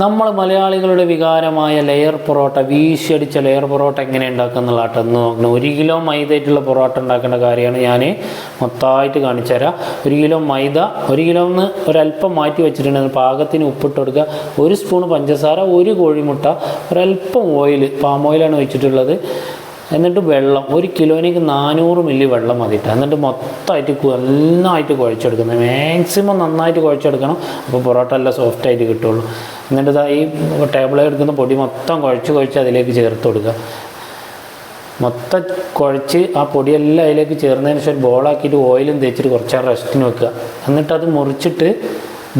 നമ്മൾ മലയാളികളുടെ വികാരമായ ലെയർ പൊറോട്ട വീശിയടിച്ച ലെയർ പൊറോട്ട എങ്ങനെ ഉണ്ടാക്കുന്നുള്ള എന്ന് നോക്കണം. ഒരു കിലോ മൈദയായിട്ടുള്ള പൊറോട്ട ഉണ്ടാക്കേണ്ട കാര്യമാണ് ഞാൻ മൊത്തമായിട്ട് കാണിച്ചു തരാം ഒരു കിലോ മൈദ ഒരു കിലോ ഒന്ന് ഒരല്പം മാറ്റി വെച്ചിട്ടുണ്ടെങ്കിൽ പാകത്തിന് ഉപ്പിട്ട് കൊടുക്കുക. ഒരു സ്പൂൺ പഞ്ചസാര ഒരു കോഴിമുട്ട ഒരല്പം ഓയിൽ പാം ഓയിലാണ് വെച്ചിട്ടുള്ളത് എന്നിട്ട് വെള്ളം ഒരു കിലോയിലേക്ക് നാനൂറ് മില്ലി വെള്ളം മതിയിട്ട് എന്നിട്ട് മൊത്തമായിട്ട് നന്നായിട്ട് കുഴച്ചെടുക്കുന്നത് മാക്സിമം നന്നായിട്ട് കുഴച്ചെടുക്കണം. അപ്പോൾ പൊറോട്ട എല്ലാം സോഫ്റ്റായിട്ട് കിട്ടുള്ളൂ. എന്നിട്ട് ഇതാ ഈ ടേബിളിൽ എടുക്കുന്ന പൊടി മൊത്തം കുഴച്ച് കുഴച്ച് അതിലേക്ക് ചേർത്ത് കൊടുക്കുക. മൊത്തം കുഴച്ച് ആ പൊടിയെല്ലാം അതിലേക്ക് ചേർന്നതിന് ശേഷം ബോളാക്കിയിട്ട് ഓയിലും തേച്ചിട്ട് കുറച്ച് റെസ്റ്റിന് വെക്കുക. എന്നിട്ട് അത് മുറിച്ചിട്ട്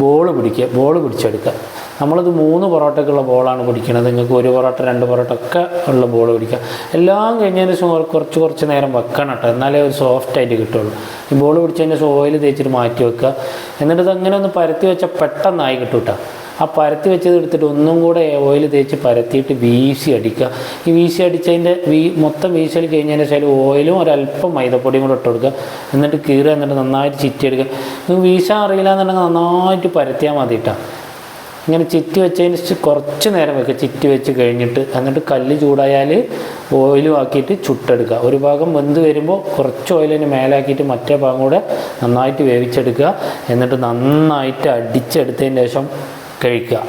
ബോൾ പിടിക്കുക ബോൾ പിടിച്ചെടുക്കുക. നമ്മളിത് മൂന്ന് പൊറോട്ടയ്ക്കുള്ള ബോളാണ് പിടിക്കുന്നത് നിങ്ങൾക്ക് ഒരു പൊറോട്ട രണ്ട് പൊറോട്ട ഒക്കെ ഉള്ള ബോൾ പിടിക്കുക. എല്ലാം കഴിഞ്ഞതിന് ശേഷം കുറച്ച് കുറച്ച് നേരം വെക്കണം കേട്ടോ. എന്നാലേ ഒരു സോഫ്റ്റ് ആയിട്ട് കിട്ടുള്ളൂ. ഈ ബോൾ പിടിച്ചതിന് ശേഷം ഓയിൽ തേച്ചിട്ട് മാറ്റി വെക്കുക. എന്നിട്ട് ഇത് അങ്ങനെ ഒന്ന് പരത്തി വെച്ചാൽ പെട്ടെന്നായി കിട്ടും കേട്ടോ. ആ പരത്തി വെച്ചത് എടുത്തിട്ട് ഒന്നും കൂടെ ഓയിൽ തേച്ച് പരത്തിയിട്ട് വീശി അടിക്കുക. ഈ വീശി അടിച്ചതിന്റെ വീ മൊത്തം വീശൽ കഴിഞ്ഞതിന് ശേഷം ഓയിലും ഒരല്പം മൈദപ്പൊടിയും കൂടെ ഇട്ട് കൊടുക്കുക. എന്നിട്ട് കീറുക എന്നിട്ട് നന്നായിട്ട് ചിറ്റിയെടുക്കുക നിങ്ങൾക്ക് വീശാൻ അറിയില്ല എന്നുണ്ടെങ്കിൽ നന്നായിട്ട് പരത്തിയാൽ മതി കേട്ടോ ഇങ്ങനെ ചിറ്റി വെച്ചതിന് കുറച്ച് നേരം വെക്കുക. ചിറ്റി വെച്ച് കഴിഞ്ഞിട്ട് എന്നിട്ട് കല്ല് ചൂടായാൽ ഓയിലും ആക്കിയിട്ട് ചുട്ടെടുക്കുക. ഒരു ഭാഗം വെന്ത് വരുമ്പോൾ കുറച്ച് ഓയിലിന് മേലാക്കിയിട്ട് മറ്റേ ഭാഗം കൂടെ നന്നായിട്ട് വേവിച്ചെടുക്കുക. എന്നിട്ട് നന്നായിട്ട് അടിച്ചെടുത്തതിന് ശേഷം കഴിക്കുക.